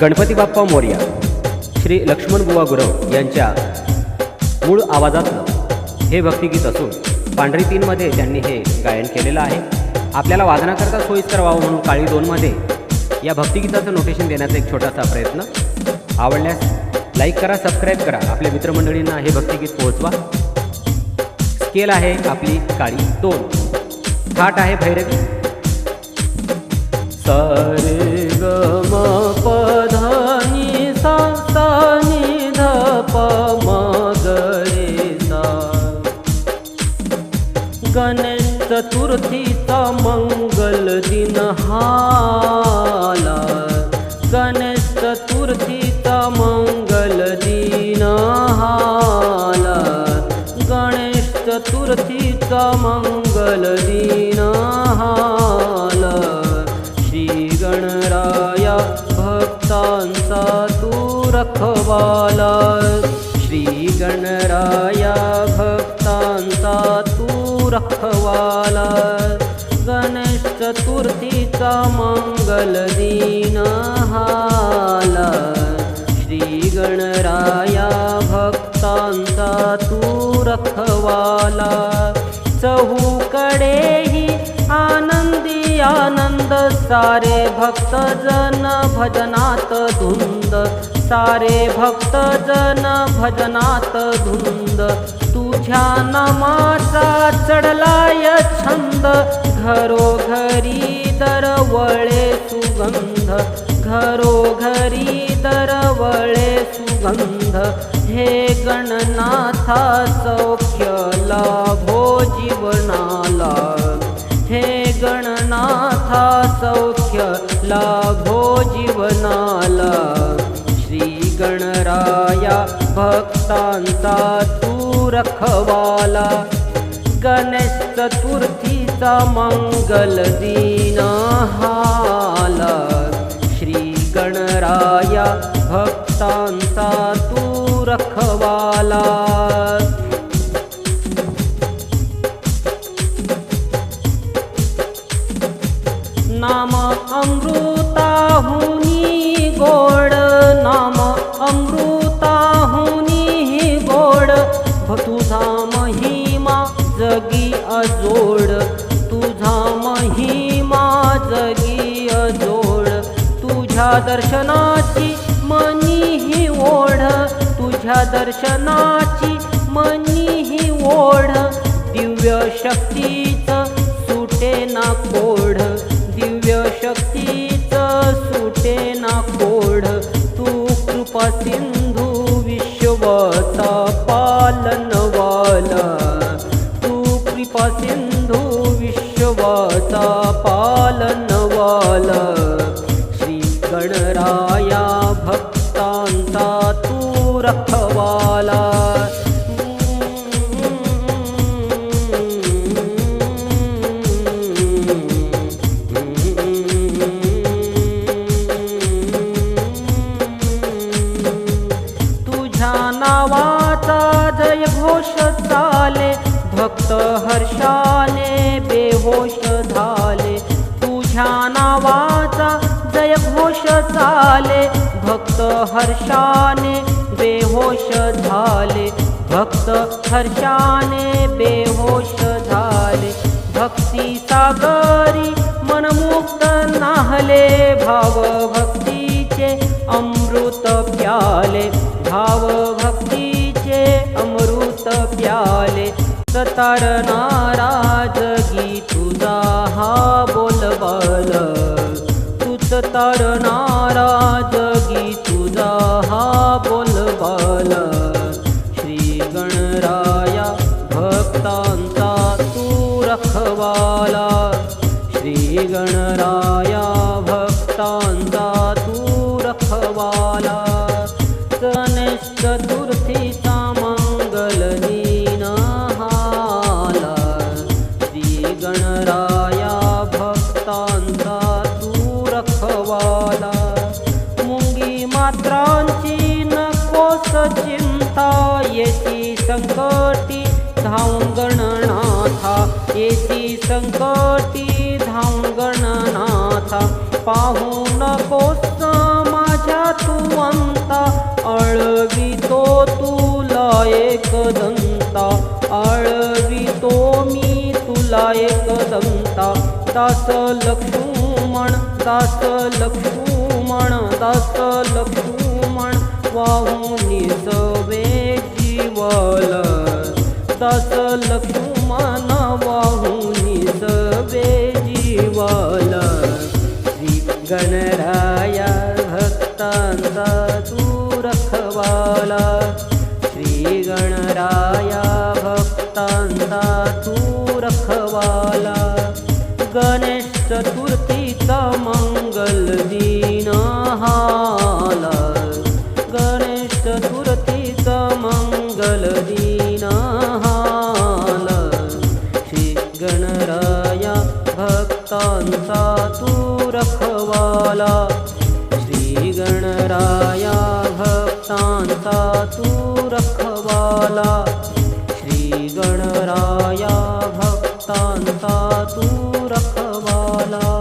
गणपती बाप्पा मोर्या श्री लक्ष्मण बुवा गुरव यांच्या मूळ आवाजातलं हे भक्तिगीत असून पांढरी तीनमध्ये त्यांनी हे गायन केलेलं आहे. आपल्याला वादनाकरता सोयीस्कर व्हावं म्हणून काळी दोनमध्ये या भक्तिगीताचं नोटेशन देण्याचा एक छोटासा प्रयत्न. आवडल्यास लाईक करा सबस्क्राईब करा. आपल्या मित्रमंडळींना हे भक्तिगीत पोहोचवा. स्केल आहे आपली काळी दोन. थाट आहे भैरवी. सर चतुर्थीचा मंगल दिन हाला. गणेश चतुर्थीचा मंगल दिन हाला. गणेश चतुर्थीचा मंगल दिन हाला. श्री गणराया भक्तांचा तू रखवाला. श्री गणराया भक्तांचा तू रखवाला गणेश चतुर्थीचा मंगल दिन हाला श्री गणराया भक्तांचा तू रखवाला चहूकडेही आनंदी आनंद सारे भक्तजन भजनात धुंद सारे भक्तजन भजनात धुंद तुझ्या नमाचा चढलाय छंद. घरोघरी दरवळे सुगंध. घरोघरी दरवळे सुगंध. हे गणनाथा सौख्य लाभो जीवनाला. हे गणनाथा सौख्य लाभो जीवनाला. श्री गणराया भक्तांचा तू रखवाला गणेश चतुर्थीचा मंगल दिन हाला श्री गणराया भक्तांचा तू रखवाला तुझ्या दर्शनाची मनी ही ओढ तुझ्या दर्शनाची मनी ही ओढ दिव्य शक्तीच सुटे ना कोढ दिव्य शक्तीच सुटे ना कोढ तू कृपा सिंधू विश्वचा तू तुझ्या नावाचा जय घोष चाले भक्त हर्षाने बेहोश झाले. तुझ्या नावाचा जय घोष चाले भक्त हर्षाने बेहोश झाले. भक्त हर्षाने बेहोश झाले. भक्ती सागरी मनमुक्त नाहले. भाव भक्तीचे अमृत प्याले. भाव भक्तीचे अमृत प्याले. सतार नाराजगी तुझा हा बोलबाल तुझ नाराज नाराजगी तुझा हा बोल बोलबाल श्री गणराया भक्तांचा तू रखवाला. श्री गणराया भक्तांचा तू रखवाला. गणेश चतुर्थीचा मंगल दिन हाला. श्री गणराया संकटी धावून गणनाथा पाहू नकोस माझ्या तू अंता अळवितो तुला एक दंता अळवितो मी तुला एक दंता दास लक्ष्मण दास लक्ष्मण दास लक्ष्मण वाहुनी सवे जीवल दास लक्ष्मण वाहू गणराया भक्तांचा तू रखवाला. श्री गणराया भक्तांचा तू रखवाला. गणेश चतुर्थीचा मंगल दिन हाला. गणेश चतुर्थीचा मंगल दिन झाला श्री गणराया भक्तांचा तू रखवाला. श्री गणराया भक्तांचा तू रखवाला.